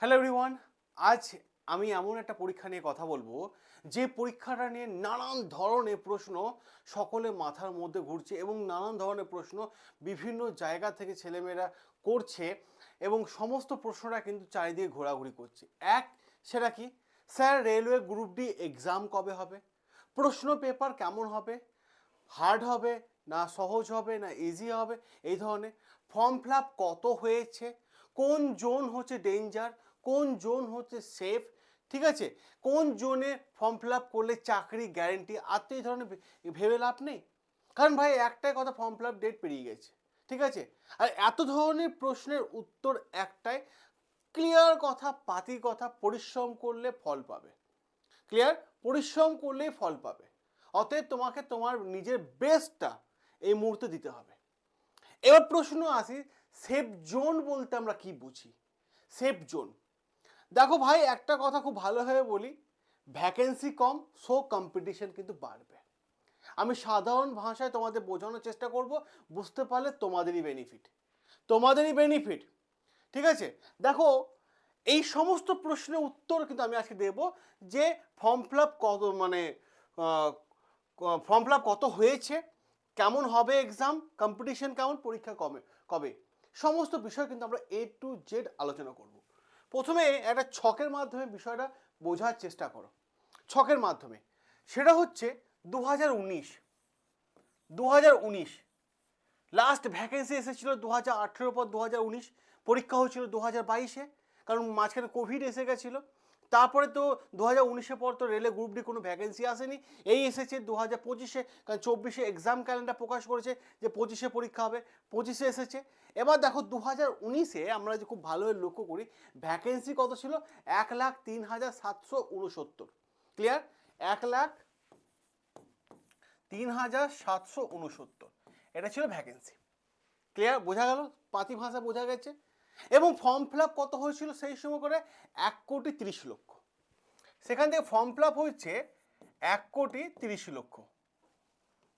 Hello everyone আজ আমি এমন একটা পরীক্ষা নিয়ে কথা বলব, যে পরীক্ষাটা নিয়ে নানান ধরনের প্রশ্ন সকলে মাথার মধ্যে ঘুরছে এবং নানান ধরনের প্রশ্ন বিভিন্ন জায়গা থেকে ছেলেমেয়েরা করছে এবং সমস্ত প্রশ্নটা কিন্তু চারিদিকে ঘোরাঘুরি করছে। এক, সেটা কি? Sir, railway group D exam কবে হবে? প্রশ্ন পেপার কেমন হবে? হার্ড হবে না সহজ হবে না ইজি হবে? এই ধরনের ফর্ম ফিল কত হয়েছে? কোন জোন হচ্ছে ডেঞ্জার কোন জোন হচ্ছে সেফ? ঠিক আছে? কোন জোনে ফর্ম ফিল আপ করলে চাকরি গ্যারেন্টি? আর তো এই ধরনের ভেবে লাভ নেই। কারণ ভাই, একটাই কথা, ফর্ম ফিল আপ ডেট পেরিয়ে গেছে। ঠিক আছে? আর এত ধরনের প্রশ্নের উত্তর একটাই, ক্লিয়ার কথা, পাতি কথা, পরিশ্রম করলে ফল পাবে। ক্লিয়ার? পরিশ্রম করলেই ফল পাবে। অতএব তোমাকে তোমার নিজের বেস্টটা এই মুহূর্তে দিতে হবে। এবার প্রশ্ন আসি, সেফ জোন বলতে আমরা কি বুঝি? Safe zone. দেখো ভাই, একটা কথা খুব ভালোভাবে বলি ভ্যাকেন্সি কম সো কম্পিটিশন কিন্তু বাড়বে। আমি সাধারণ ভাষায় তোমাদের বোঝানোর চেষ্টা করব, বুঝতে পারলে তোমাদেরই বেনিফিট তোমাদেরই বেনিফিট ঠিক আছে? দেখো, এই সমস্ত প্রশ্নের উত্তর কিন্তু আমি আজকে দেব যে ফর্ম ফিল কত মানে ফর্ম ফিল কত হয়েছে, কেমন হবে এক্সাম কম্পিটিশন কেমন, পরীক্ষা কবে কবে? সমস্ত বিষয় কিন্তু আমরা এ টু জেড আলোচনা করব। প্রথমে একটা ছকের মাধ্যমে বিষয়টা বোঝার চেষ্টা করো। ছকের মাধ্যমে। সেটা হচ্ছে দু হাজার উনিশ। দু হাজার উনিশ। লাস্ট ভ্যাকেন্সি এসেছিল দু হাজার আঠেরো পর দু হাজার উনিশ। পরীক্ষা হয়েছিল দু হাজার বাইশে। কারণ মাঝখানে কোভিড এসে গেছিল। তারপরে তো দু হাজার উনিশের পর তো রেলে গ্রুপ ডি কোনো ভ্যাকেন্সি আসেনি। এই এসেছে দু হাজার পঁচিশে, কারণ চব্বিশে এক্সাম ক্যালেন্ডার প্রকাশ করেছে যে পঁচিশে পরীক্ষা হবে, পঁচিশে এসেছে এবার দেখো দু হাজার উনিশে আমরা যে খুব ভালোভাবে লক্ষ্য করি ভ্যাকেন্সি কত ছিল? এক লাখ তিন হাজার সাতশো উনসত্তর। ক্লিয়ার এক লাখ তিন হাজার সাতশো উনসত্তর। এটা ছিল ভ্যাকেন্সি ক্লিয়ার বোঝা গেল? পাতি ভাষা বোঝা গেছে। এবং ফর্ম ফিল কত হয়েছিল সেই সময় করে? এক কোটি তিরিশ লক্ষ। সেখান থেকে ফর্ম ফিল হয়েছে এক কোটি তিরিশ লক্ষ।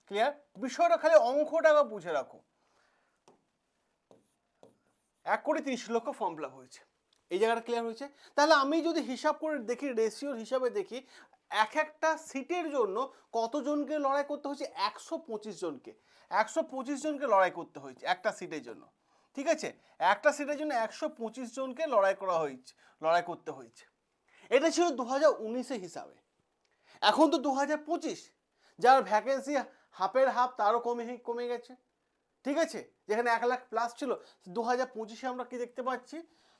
ক্লিয়ার বিষয়টা খালি অঙ্কটা আবার বুঝে রাখো। এক কোটি তিরিশ লক্ষ ফর্ম ফিল হয়েছে। এই জায়গাটা ক্লিয়ার হয়েছে? তাহলে আমি যদি হিসাব করে দেখি রেশিওর হিসাবে দেখি, এক একটা সিটের জন্য কতজনকে লড়াই করতে হয়েছে? একশো পঁচিশ জনকে। একশো পঁচিশ জনকে লড়াই করতে হয়েছে একটা সিটের জন্য। ঠিক আছে? একটা সিটের জন্য একশো পঁচিশ জনকে লড়াই করা হয়েছে লড়াই করতে হয়েছে এটা ছিল দু হাজার উনিশে হিসাবে। এখন তো দু হাজার পঁচিশ, যার ভ্যাকেন্সি হাফের হাফ, তারও কমে কমে গেছে। ঠিক আছে? যেখানে এক লাখ প্লাস ছিল দু হাজার পঁচিশে আমরা কি দেখতে পাচ্ছি?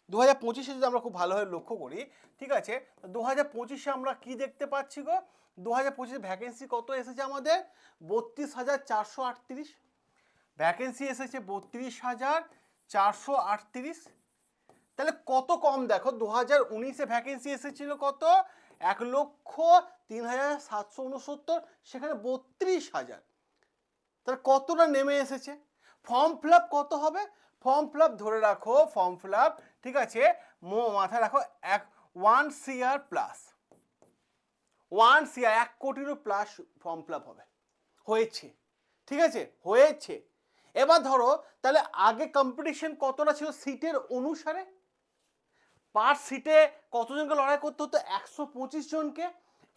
দু হাজার পঁচিশে যদি আমরা খুব ভালোভাবে লক্ষ্য করি, ঠিক আছে? দু হাজার পঁচিশে আমরা কি দেখতে পাচ্ছি গো? দু হাজার পঁচিশে ভ্যাকেন্সি কত এসেছে আমাদের? বত্রিশ হাজার চারশো আটত্রিশ। ভ্যাকেন্সি এসেছে বত্রিশ হাজার চারশো আটত্রিশ। তাহলে কত কম দেখো? দু হাজার উনিশে ভ্যাকেন্সি এসেছিল কত? এক লক্ষ তিন হাজার সাতশো উনসত্তর, সেখানে বত্রিশ হাজার। তাহলে কতটা নেমে এসেছে? ফর্ম ফিল কত হবে? ফর্ম ফিল ধরে রাখো, ফর্ম ফিল ঠিক আছে? মো, মাথায় রাখো, এক, one CR plus. One CR, এক কোটিরও প্লাস ফর্ম ফিল হবে। হয়েছে। ঠিক আছে? হয়েছে। এবার ধরো, তাহলে আগে কম্পিটিশন কতটা ছিল সিটের অনুসারে? পার সিটে কতজনকে লড়াই করতে হতো? একশো পঁচিশ জনকে।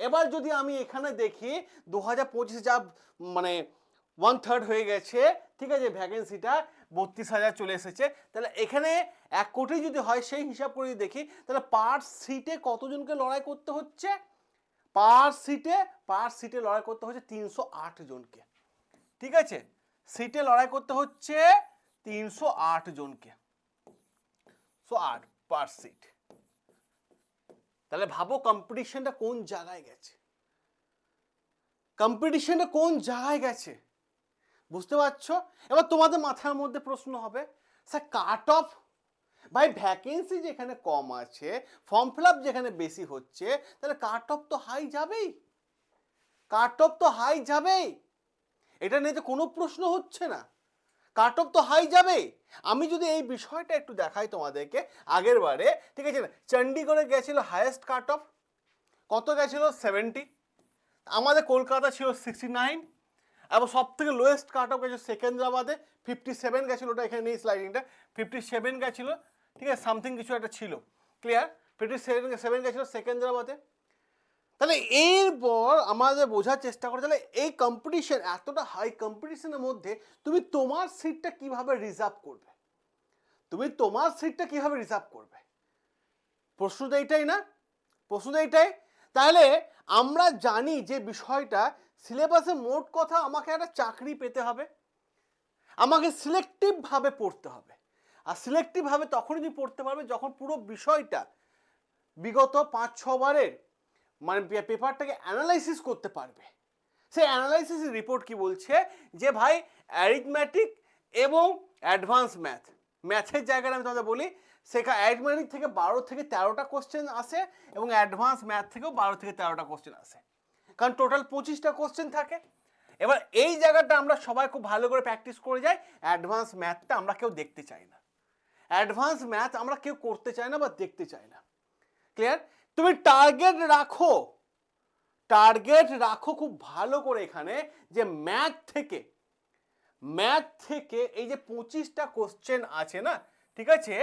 এবার যদি আমি এখানে দেখি দু হাজার পঁচিশে যা মানে ওয়ান থার্ড হয়ে গেছে, ঠিক আছে ভ্যাকেন্সিটা বত্রিশ হাজার চলে এসেছে। তাহলে এখানে এক কোটি যদি হয়, সেই হিসাব করে যদি দেখি, তাহলে পার সিটে কতজনকে লড়াই করতে হচ্ছে? পার সিটে পার সিটে লড়াই করতে হচ্ছে তিনশো আট জনকে। ঠিক আছে? সিটে লড়াই করতে হচ্ছে তিনশো আট জনকে। সো আট পার সিট। তাহলে ভাবো কম্পিটিশনটা কোন জায়গায় গেছে। কম্পিটিশনটা কোন জায়গায় গেছে? বুঝতে পারছ? এবার তোমাদের মাথার মধ্যে প্রশ্ন হবে, স্যার কাট অফ ভাই ভ্যাকেন্সি যেখানে কম আছে ফর্ম ফিল আপ যেখানে বেশি হচ্ছে, তাহলে কাট অফ তো হাই যাবেই। কাট অফ তো হাই যাবেই। এটা নিয়ে তো কোনো প্রশ্ন হচ্ছে না। কাট অফ তো হাই যাবে। আমি যদি এই বিষয়টা একটু দেখাই তোমাদেরকে, আগের বারে, ঠিক আছে চণ্ডীগড়ে গেছিল হায়েস্ট কাট অফ কত গেছিল? সেভেন্টি আমাদের কলকাতা ছিল সিক্সটি নাইন এবং সব থেকে লোয়েস্ট কাট অফ গেছিল সেকেন্দ্রাবাদে। ফিফটি সেভেন গেছিল ওটা এখানে নেই স্লাইডিংটা ফিফটি সেভেন গেছিল, ঠিক আছে সামথিং কিছু একটা ছিল। ক্লিয়ার ফিফটি সেভেন সেভেন গেছিল সেকেন্দ্রাবাদে। তাহলে এরপর আমাদের বোঝার চেষ্টা করে, তাহলে এই কম্পিটিশন এতটা হাই কম্পিটিশনের মধ্যে তুমি তোমার সিটটা কীভাবে রিজার্ভ করবে? তুমি তোমার সিটটা কীভাবে রিজার্ভ করবে? প্রশ্ন তো এইটাই না? প্রশ্ন তো এইটাই। তাহলে আমরা জানি যে বিষয়টা সিলেবাসে মোট কথা আমাকে একটা চাকরি পেতে হবে। আমাকে সিলেক্টিভভাবে পড়তে হবে। আর সিলেক্টিভভাবে তখনই তুমি পড়তে পারবে যখন পুরো বিষয়টা বিগত পাঁচ ছবারের মানে পেপারটাকে অ্যানালাইসিস করতে পারবে। সেই অ্যানালাইসিস রিপোর্ট কি বলছে? যে ভাই অ্যারিথমেটিক এবং অ্যাডভান্স ম্যাথ ম্যাথের জায়গাটা আমি তোমাদের বলি সেখানে অ্যারিথমেটিক থেকে বারো থেকে তেরোটা কোশ্চেন আসে এবং অ্যাডভান্স ম্যাথ থেকেও বারো থেকে তেরোটা কোশ্চেন আসে। কারণ টোটাল পঁচিশটা কোশ্চেন থাকে। এবার এই জায়গাটা আমরা সবাই খুব ভালো করে প্র্যাকটিস করে যাই অ্যাডভান্স ম্যাথটা আমরা কেউ দেখতে চাই না। অ্যাডভান্স ম্যাথ আমরা কেউ করতে চাই না বা দেখতে চাই না। ক্লিয়ার তুমি টার্গেট রাখো। টার্গেট রাখো খুব ভালো করে এখানে যে ম্যাথ থেকে। ম্যাথ থেকে এই যে পঁচিশটা কোশ্চেন আছে না, ঠিক আছে?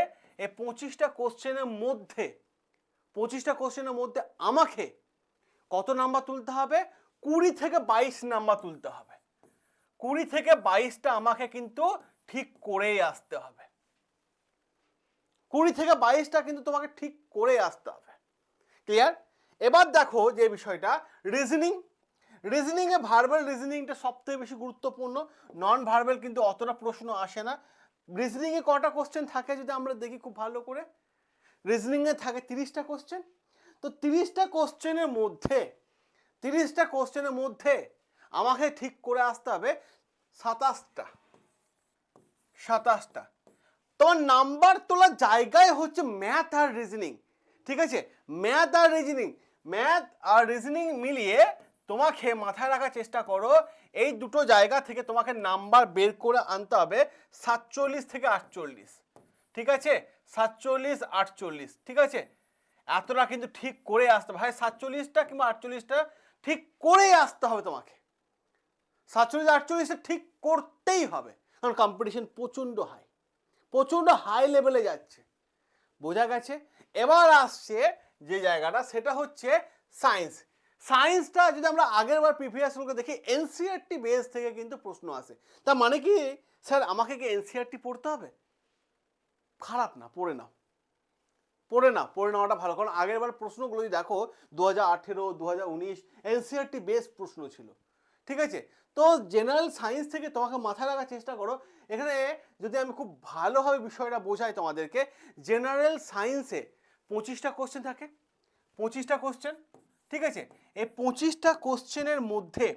এই পঁচিশটা কোশ্চেনের মধ্যে, পঁচিশটা কোশ্চেনের মধ্যে আমাকে কত নাম্বার তুলতে হবে? কুড়ি থেকে বাইশ নাম্বার তুলতে হবে। কুড়ি থেকে বাইশটা আমাকে কিন্তু ঠিক করেই আসতে হবে। কুড়ি থেকে বাইশটা কিন্তু তোমাকে ঠিক করে আসতে হবে। ক্লিয়ার এবার দেখো যে বিষয়টা রিজনিং রিজনিংয়ে ভার্বাল রিজনিংটা সবথেকে বেশি গুরুত্বপূর্ণ। নন ভার্বাল কিন্তু অতটা প্রশ্ন আসে না। রিজনিংয়ে কটা কোশ্চেন থাকে যদি আমরা দেখি খুব ভালো করে? রিজনিংয়ে থাকে তিরিশটা কোশ্চেন তো তিরিশটা কোশ্চেনের মধ্যে, তিরিশটা কোশ্চেনের মধ্যে আমাকে ঠিক করে আসতে হবে সাতাশটা। সাতাশটা। তোমার নাম্বার তোলার জায়গায় হচ্ছে ম্যাথ আর রিজনিং ঠিক আছে? ম্যাথ আর রিজনিং ম্যাথ আর রিজনিং মিলিয়ে তোমাকে মাথায় রাখার চেষ্টা করো, এই দুটো জায়গা থেকে তোমাকে নাম্বার বের করে আনতে হবে সাতচল্লিশ থেকে আটচল্লিশ। ঠিক আছে? সাতচল্লিশ, আটচল্লিশ। ঠিক আছে? এতটা কিন্তু ঠিক করে আসতে ভাই, সাতচল্লিশটা কিংবা আটচল্লিশটা ঠিক করেই আসতে হবে তোমাকে। সাতচল্লিশ, আটচল্লিশটা ঠিক করতেই হবে। কারণ কম্পিটিশন প্রচণ্ড হাই প্রচণ্ড হাই লেভেলে যাচ্ছে। বোঝা গেছে? এবার আসছে যে জায়গাটা, সেটা হচ্ছে সায়েন্স সায়েন্সটা যদি আমরা আগের বার প্রিভিয়াস গুলোকে দেখি এনসিআরটি বেস থেকে কিন্তু প্রশ্ন আসে। তার মানে কি? স্যার, আমাকে কি এনসিআরটি পড়তে হবে? খারাপ না, পড়ে নাও। পড়ে না পড়ে নেওয়াটা ভালো। কারণ আগের বার প্রশ্নগুলো যদি দেখো দু হাজার আঠেরো দু হাজার উনিশ এনসিআরটি বেস প্রশ্ন ছিল। ঠিক আছে? তো জেনারেল সায়েন্স থেকে তোমাকে মাথায় রাখার চেষ্টা করো। এখানে যদি আমি খুব ভালোভাবে বিষয়টা বোঝাই তোমাদেরকে জেনারেল সায়েন্সে পঁচিশটা কোশ্চেন থাকে। পঁচিশটা কোশ্চেন ঠিক আছে? এই পঁচিশটা কোশ্চেনের মধ্যে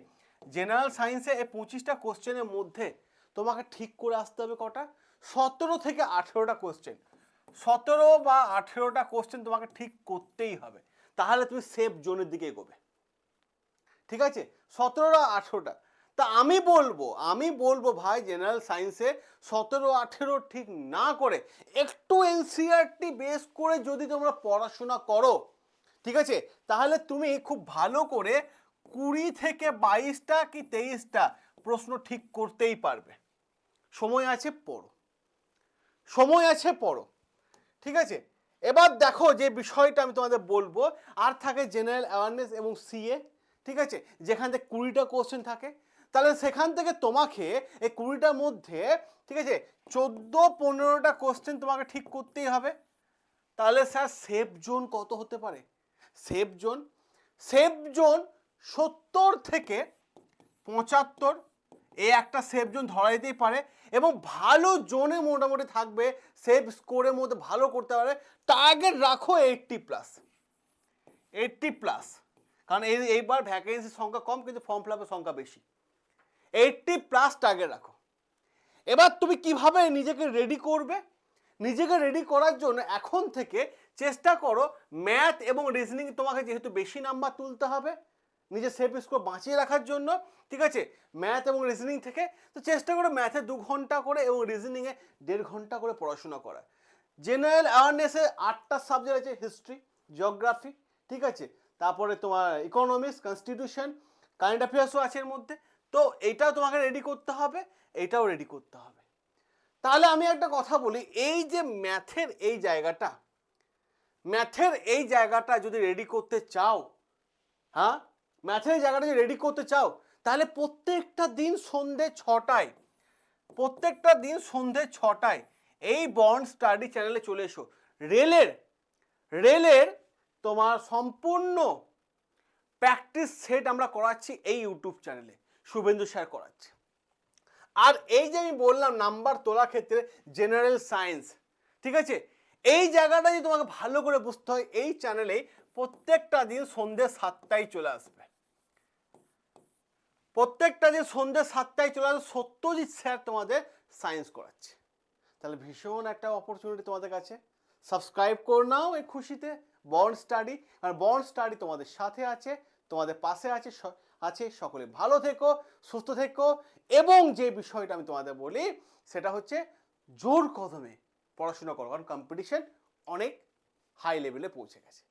জেনারেল সায়েন্সে এই পঁচিশটা কোশ্চেনের মধ্যে তোমাকে ঠিক করে আসতে হবে কটা? সতেরো থেকে আঠেরোটা কোশ্চেন সতেরো বা আঠেরোটা কোশ্চেন তোমাকে ঠিক করতেই হবে। তাহলে তুমি সেফ জোনের দিকে এগোবে। ঠিক আছে? সতেরোটা আঠেরোটা। তা আমি বলব আমি বলব ভাই জেনারেল সায়েন্সে সতেরো, আঠেরো ঠিক না করে একটু এনসিআরটি বেস করে যদি তোমরা পড়াশোনা করো, ঠিক আছে? তাহলে তুমি খুব ভালো করে কুড়ি থেকে বাইশটা কি তেইশটা প্রশ্ন ঠিক করতেই পারবে। সময় আছে, পড়ো। সময় আছে, পড়ো। ঠিক আছে? এবার দেখো যে বিষয়টা আমি তোমাদের বলব, আর থাকে জেনারেল অ্যাওয়ারনেস এবং সিএ ঠিক আছে? যেখান থেকে কুড়িটা কোশ্চেন থাকে তাহলে সেখান থেকে তোমাকে এই কুড়িটার মধ্যে, ঠিক আছে, চোদ্দ, পনেরোটা কোশ্চেন তোমাকে ঠিক করতেই হবে। তাহলে স্যার সেফ জোন কত হতে পারে? সেফ জোন সেফ জোন সত্তর থেকে পঁচাত্তর এ একটা সেফ জোন ধরা যেতেই পারে এবং ভালো জোনে মোটামুটি থাকবে সেফ স্কোরের মধ্যে ভালো করতে পারে টার্গেট রাখো এইটটি প্লাস এইটটি প্লাস কারণ এই, এইবার ভ্যাকেন্সির সংখ্যা কম, কিন্তু ফর্ম ফিল আপের সংখ্যা বেশি। এইটটি প্লাস টার্গেট রাখো। এবার তুমি কীভাবে নিজেকে রেডি করবে? নিজেকে রেডি করার জন্য এখন থেকে চেষ্টা করো ম্যাথ এবং রিজনিং তোমাকে যেহেতু বেশি নাম্বার তুলতে হবে, নিজের সেফ স্কোর বাঁচিয়ে রাখার জন্য, ঠিক আছে? ম্যাথ এবং রিজনিং থেকে তো চেষ্টা করো ম্যাথে দু ঘণ্টা করে এবং রিজনিংয়ে দেড় ঘণ্টা করে পড়াশোনা করা। জেনারেল অ্যাওয়ারনেসে আটটা সাবজেক্ট আছে হিস্ট্রি জিওগ্রাফি ঠিক আছে? তারপরে তোমার ইকোনমিক্স কনস্টিটিউশন কারেন্ট অ্যাফেয়ার্সও আছে এর মধ্যে। তো এইটাও তোমাকে রেডি করতে হবে এইটাও রেডি করতে হবে। তাহলে আমি একটা কথা বলি, এই যে ম্যাথের এই জায়গাটা ম্যাথের এই জায়গাটা যদি রেডি করতে চাও হ্যাঁ? ম্যাথের জায়গাটা যদি রেডি করতে চাও, তাহলে প্রত্যেকটা দিন সন্ধে ছটায়, প্রত্যেকটা দিন সন্ধে ছটায় এই বন্ড স্টাডি চ্যানেলে চলে এসো। রেলের রেলের তোমার সম্পূর্ণ প্র্যাকটিস সেট আমরা করাচ্ছি এই ইউটিউব চ্যানেলে শুভেন্দু স্যার করাচ্ছে। আর এই যে আমি বললাম নাম্বার তোলার ক্ষেত্রে জেনারেল সায়েন্স ঠিক আছে? এই জায়গাটা যদি তোমাকে ভালো করে বুঝতে হয়, এই চ্যানেলে প্রত্যেকটা দিন সন্ধ্যে সাতটায় চলে আসবে। প্রত্যেকটা দিন সন্ধ্যে সাতটায় চলে আসবে, সত্যজিৎ স্যার তোমাদের সায়েন্স করাচ্ছে। তাহলে ভীষণ একটা অপরচুনিটি তোমাদের কাছে। সাবস্ক্রাইব করে নাও এই খুশিতে বন্ড স্টাডি আর বন্ড স্টাডি তোমাদের সাথে আছে, তোমাদের পাশে আছে আছে। সকলে ভালো থেকো, সুস্থ থেকো এবং যে বিষয়টা আমি তোমাদের বলি সেটা হচ্ছে জোর কদমে পড়াশোনা করো। কারণ কম্পিটিশন অনেক হাই লেভেলে পৌঁছে গেছে।